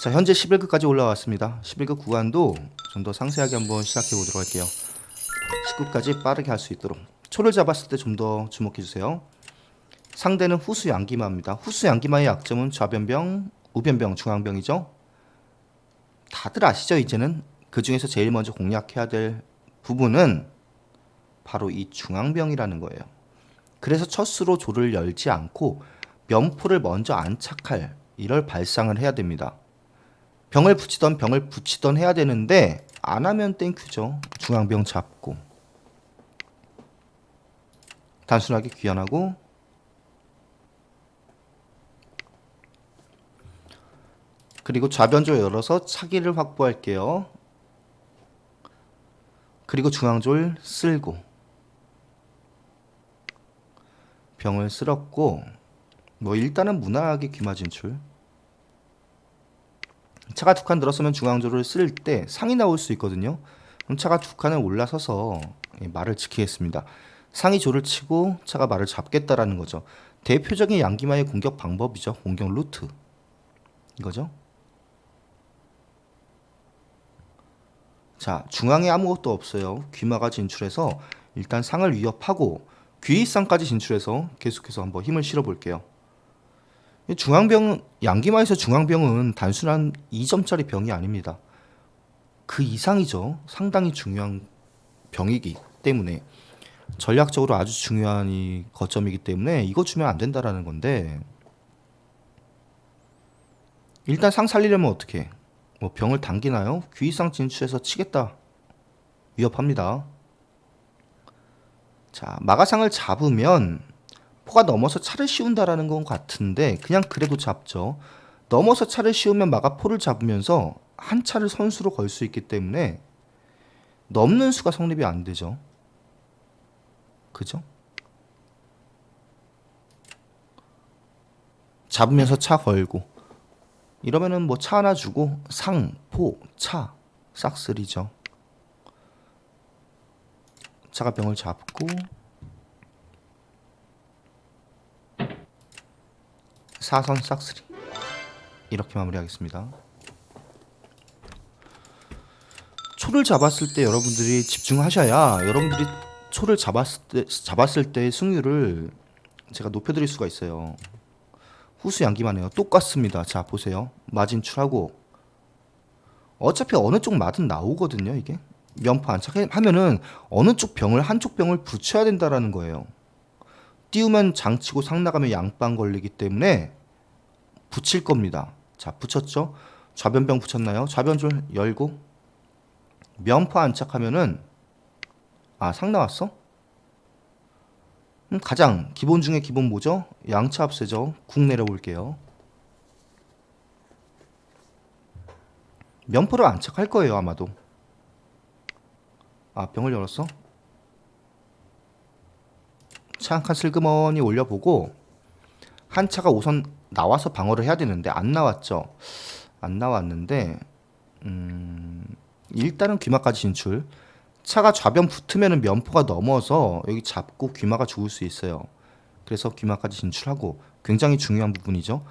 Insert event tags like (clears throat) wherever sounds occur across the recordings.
자, 현재 11급까지 올라왔습니다. 11급 구간도 좀 더 상세하게 한번 시작해 보도록 할게요. 19까지 빠르게 할 수 있도록. 초를 잡았을 때 좀 더 주목해 주세요. 상대는 후수 양기마입니다. 후수 양기마의 약점은 좌변병, 우변병, 중앙병이죠. 다들 아시죠? 이제는 그 중에서 제일 먼저 공략해야 될 부분은 바로 이 중앙병이라는 거예요. 그래서 첫 수로 조를 열지 않고 면포를 먼저 안착할 이럴 발상을 해야 됩니다. 병을 붙이던 병을 붙이던 해야 되는데 안 하면 땡큐죠. 중앙병 잡고. 단순하게 귀환하고. 그리고 좌변조 열어서 차기를 확보할게요. 그리고 중앙졸 쓸고. 병을 쓸었고. 뭐 일단은 무난하게 귀마 진출 차가 두 칸 들었으면 중앙조를 쓸 때 상이 나올 수 있거든요. 그럼 차가 두 칸을 올라서서 이 말을 지키겠습니다. 상이 조를 치고 차가 말을 잡겠다라는 거죠. 대표적인 양기마의 공격 방법이죠. 공격 루트. 이거죠? 자 중앙에 아무것도 없어요. 귀마가 진출해서 일단 상을 위협하고 귀이상까지 진출해서 계속해서 한번 힘을 실어 볼게요. 중앙병 양기마에서 중앙병은 단순한 2점짜리 병이 아닙니다. 그 이상이죠. 상당히 중요한 병이기 때문에 전략적으로 아주 중요한 이 거점이기 때문에 이거 주면 안 된다라는 건데 일단 상 살리려면 어떻게? 해? 뭐 병을 당기나요? 귀이상 진출해서 치겠다. 위협합니다. 자, 마가상을 잡으면 포가 넘어서 차를 씌운다라는 건 같은데 그냥 그래도 잡죠. 넘어서 차를 씌우면 마가 포를 잡으면서 한 차를 선수로 걸 수 있기 때문에 넘는 수가 성립이 안 되죠. 그죠? 잡으면서 차 걸고 이러면은 뭐 차 하나 주고 상, 포, 차 싹쓸이죠. 차가 병을 잡고 사선 싹쓸이 이렇게 마무리하겠습니다. 초를 잡았을 때 여러분들이 집중하셔야 여러분들이 초를 잡았을 때 잡았을 때의 승률을 제가 높여드릴 수가 있어요. 후수 양기만 해요. 똑같습니다. 자 보세요. 마진출하고 어차피 어느 쪽 마든 나오거든요. 이게 면포 안착하면은 어느 쪽 병을 한쪽 병을 붙여야 된다라는 거예요. 띄우면 장치고 상 나가면 양빵 걸리기 때문에 붙일 겁니다. 자, 붙였죠? 좌변병 붙였나요? 좌변줄 열고 면포 안착하면은 아, 상 나왔어? 음, 가장 기본 중에 기본 뭐죠? 양차 합세죠. 국 내려볼게요. 면포를 안착할 거예요, 아마도. 아 병을 열었어? 차한 칸 슬그머니 올려보고 한 차가 우선 나와서 방어를 해야 되는데 안 나왔죠. 안 나왔는데 음, 일단은 귀마까지 진출. 차가 좌변 붙으면 면포가 넘어서 여기 잡고 귀마가 죽을 수 있어요. 그래서 귀마까지 진출하고 굉장히 중요한 부분이죠.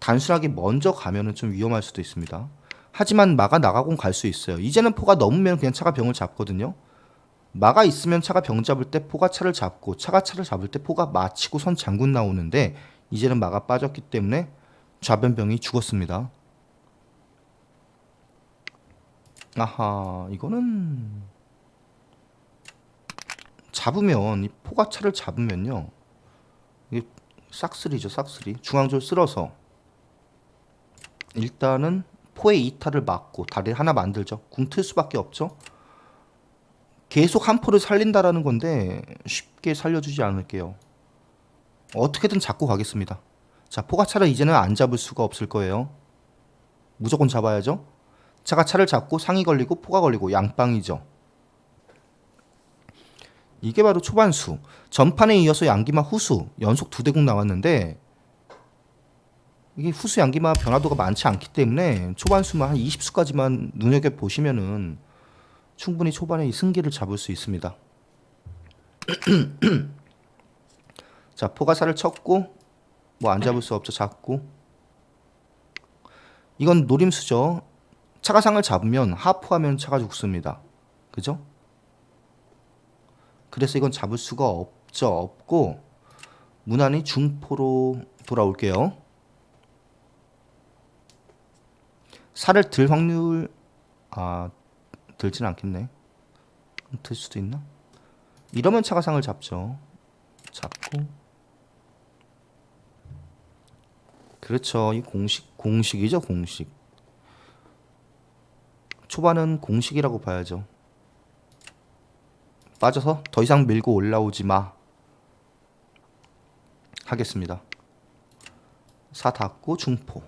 단순하게 먼저 가면은 좀 위험할 수도 있습니다. 하지만 마가 나가곤 갈 수 있어요. 이제는 포가 넘으면 그냥 차가 병을 잡거든요. 마가 있으면 차가 병 잡을 때 포가 차를 잡고 차가 차를 잡을 때 포가 마치고 선 장군 나오는데 이제는 마가 빠졌기 때문에 좌변병이 죽었습니다. 아하 이거는 잡으면 이 포가 차를 잡으면요 이게 싹쓸이죠 싹쓸이 중앙줄 쓸어서 일단은 포의 이탈을 막고 다리 하나 만들죠. 궁틀 수밖에 없죠. 계속 한 포를 살린다라는 건데 쉽게 살려주지 않을게요. 어떻게든 잡고 가겠습니다. 자, 포가 차를 이제는 안 잡을 수가 없을 거예요. 무조건 잡아야죠. 차가 차를 잡고 상이 걸리고 포가 걸리고 양빵이죠. 이게 바로 초반수. 전판에 이어서 양기마 후수 연속 두 대국 나왔는데 이게 후수 양기마 변화도가 많지 않기 때문에 초반수만 한 20수까지만 눈여겨 보시면은 충분히 초반에 이 승기를 잡을 수 있습니다. (clears throat) 자 포가사를 쳤고 뭐 안 잡을 수 없죠 잡고 이건 노림수죠. 차가 상을 잡으면 하프하면 차가 죽습니다. 그죠? 그래서 이건 잡을 수가 없죠. 없고 무난히 중포로 돌아올게요. 살을 들 확률 아 들진 않겠네. 들 수도 있나? 이러면 차가 상을 잡죠. 잡고 그렇죠. 이 공식 공식이죠, 공식. 초반은 공식이라고 봐야죠. 빠져서 더 이상 밀고 올라오지 마. 하겠습니다. 사 닫고 중포.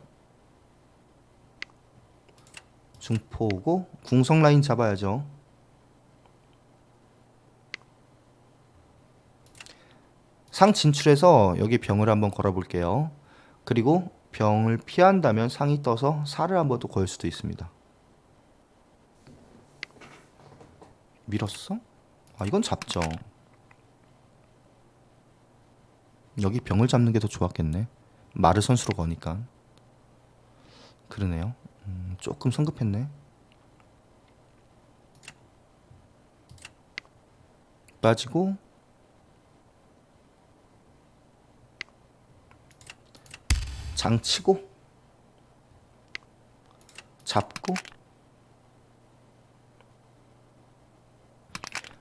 중포 오고 궁성 라인 잡아야죠. 상 진출해서 여기 병을 한번 걸어 볼게요. 그리고 병을 피한다면 상이 떠서 살을 한번 또걸 수도 있습니다. 밀었어? 아 이건 잡죠. 여기 병을 잡는 게 더 좋았겠네. 마르 선수로 거니까. 그러네요. 음, 조금 성급했네. 빠지고 장치고 잡고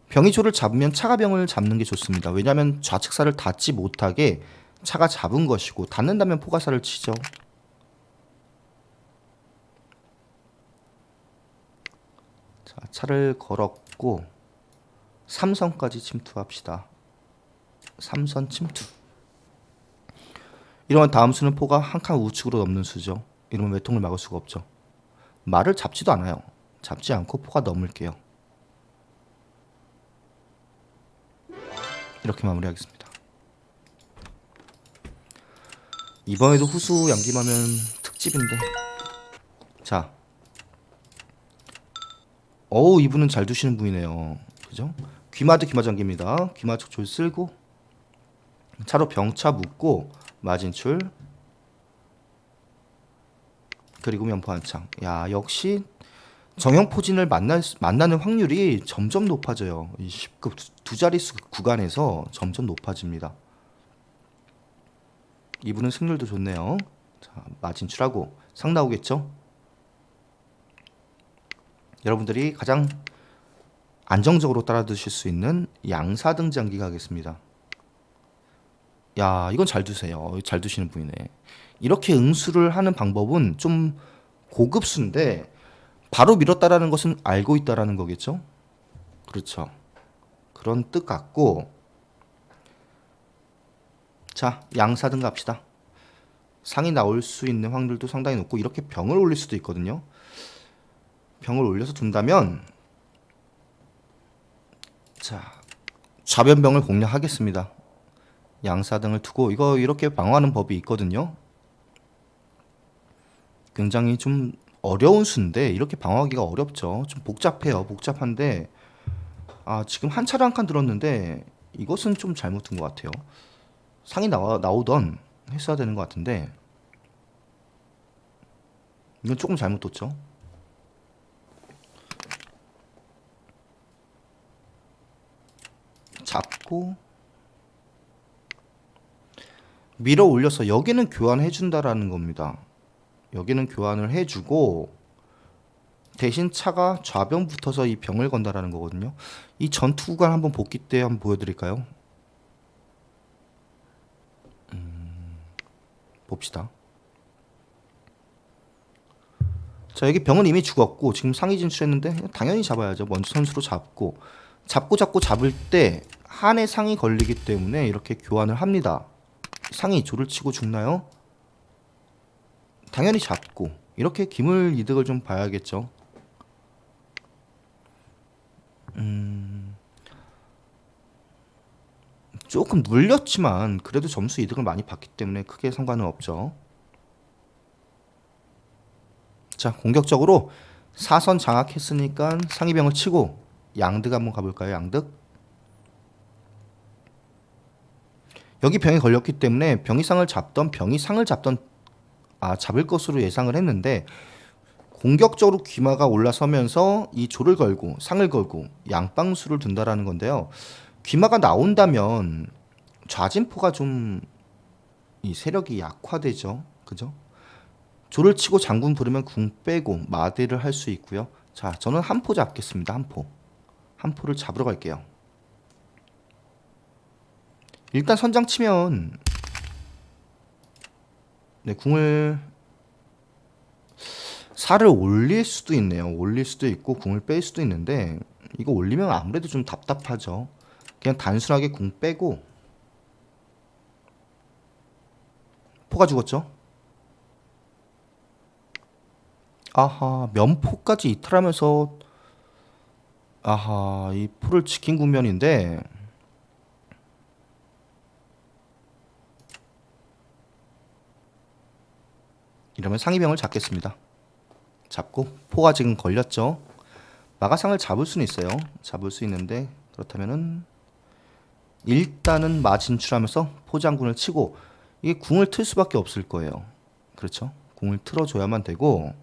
병이조를 잡으면 차가병을 잡는 게 좋습니다. 왜냐하면 좌측살을 닿지 못하게 차가 잡은 것이고 닿는다면 포가살을 치죠. 자, 차를 걸었고 삼선까지 침투합시다. 삼선 침투. 이러면 다음 수는 포가 한 칸 우측으로 넘는 수죠. 이러면 외통을 막을 수가 없죠. 말을 잡지도 않아요. 잡지 않고 포가 넘을게요. 이렇게 마무리하겠습니다. 이번에도 후수 양김하면 특집인데. 자. 어우, 이분은 잘 두시는 분이네요. 그죠? 귀마드 귀마장기입니다. 귀마적 줄 쓸고 차로 병차 묶고 마진출 그리고 면포 한창. 야, 역시 정형 포진을 만날, 수- 만나는 확률이 점점 높아져요. 이 10급 두, 두 자릿수 구간에서 점점 높아집니다. 이분은 승률도 좋네요. 자, 마진출하고 상 나오겠죠? 여러분들이 가장 안정적으로 따라 드실 수 있는 양사 등 장기 가겠습니다. 야, 이건 잘 두세요. 잘 두시는 분이네. 이렇게 응수를 하는 방법은 좀 고급수인데 바로 밀었다라는 것은 알고 있다라는 거겠죠? 그렇죠. 그런 뜻 같고 자, 양사등 갑시다. 상이 나올 수 있는 확률도 상당히 높고 이렇게 병을 올릴 수도 있거든요. 병을 올려서 둔다면 자, 좌변병을 공략하겠습니다. 양사 등을 두고 이거 이렇게 방어하는 법이 있거든요. 굉장히 좀 어려운 수인데 이렇게 방어하기가 어렵죠. 좀 복잡해요. 복잡한데 아 지금 한 차례 한 칸 들었는데 이것은 좀 잘못 둔것 같아요. 상이 나와 나오던 했어야 되는 것 같은데 이건 조금 잘못 뒀죠. 잡고 밀어 올려서 여기는 교환해 준다라는 겁니다. 여기는 교환을 해 주고 대신 차가 좌변 붙어서 이 병을 건다라는 거거든요. 이 전투 구간 한번 복귀 때 한번 보여 드릴까요? 음, 봅시다. 자 여기 병은 이미 죽었고 지금 상위 진출했는데 당연히 잡아야죠. 먼저 선수로 잡고 잡고 잡고 잡을 때 한의 상이 걸리기 때문에 이렇게 교환을 합니다. 상이 조를 치고 죽나요? 당연히 잡고 이렇게 기물 이득을 좀 봐야겠죠. 음, 조금 눌렸지만 그래도 점수 이득을 많이 봤기 때문에 크게 상관은 없죠. 자 공격적으로 사선 장악했으니까 상위병을 치고 양득 한번 가볼까요? 양득 여기 병이 걸렸기 때문에 병이 상을 잡던 병이 상을 잡던 아 잡을 것으로 예상을 했는데 공격적으로 귀마가 올라서면서 이 조를 걸고 상을 걸고 양방수를 둔다라는 건데요. 귀마가 나온다면 좌진포가 좀 이 세력이 약화되죠. 그죠? 조를 치고 장군 부르면 궁 빼고 마대를 할 수 있고요. 자, 저는 한 포 잡겠습니다. 한 포. 한 포를 잡으러 갈게요. 일단 선장 치면 네, 궁을 살을 올릴 수도 있네요. 올릴 수도 있고 궁을 뺄 수도 있는데 이거 올리면 아무래도 좀 답답하죠. 그냥 단순하게 궁 빼고 포가 죽었죠. 아하 면포까지 이탈하면서 아하 이 포를 지킨 국면인데 이러면 상위병을 잡겠습니다. 잡고 포가 지금 걸렸죠. 마가상을 잡을 수는 있어요. 잡을 수 있는데 그렇다면은 일단은 마 진출하면서 포장군을 치고 이게 궁을 틀 수밖에 없을 거예요. 그렇죠? 궁을 틀어줘야만 되고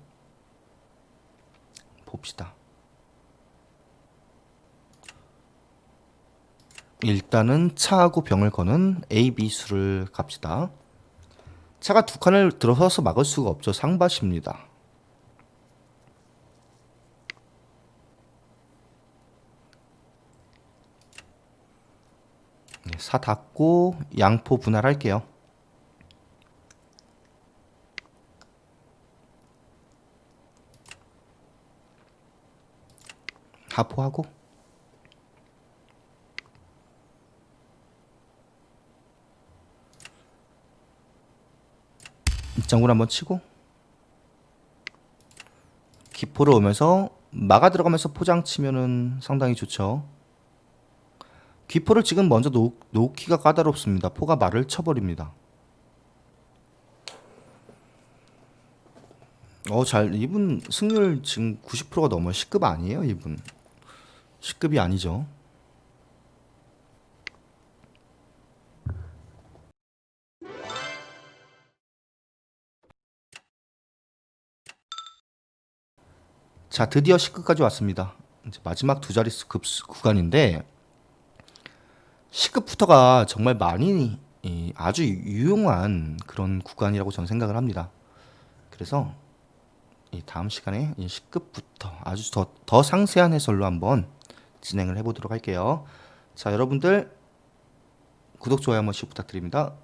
봅시다. 일단은 차하고 병을 거는 A, B 수를 갑시다. 차가 두 칸을 들어서서 막을 수가 없죠. 상밭입니다. 네, 사 닫고 양포 분할할게요. 하포하고 장군 한번 치고 기포를 오면서 막아 들어가면서 포장 치면은 상당히 좋죠. 기포를 지금 먼저 놓, 놓기가 까다롭습니다. 포가 말을 쳐버립니다. 어, 잘 이분 승률 지금 90%가 넘어요. 10급 아니에요, 이분. 10급이 아니죠. 자, 드디어 10급까지 왔습니다. 이제 마지막 두 자릿수 급 구간인데 10급부터가 정말 많이 이, 아주 유용한 그런 구간이라고 저는 생각을 합니다. 그래서 이 다음 시간에 이 10급부터 아주 더, 더 상세한 해설로 한번 진행을 해보도록 할게요. 자, 여러분들 구독, 좋아요 한 번씩 부탁드립니다.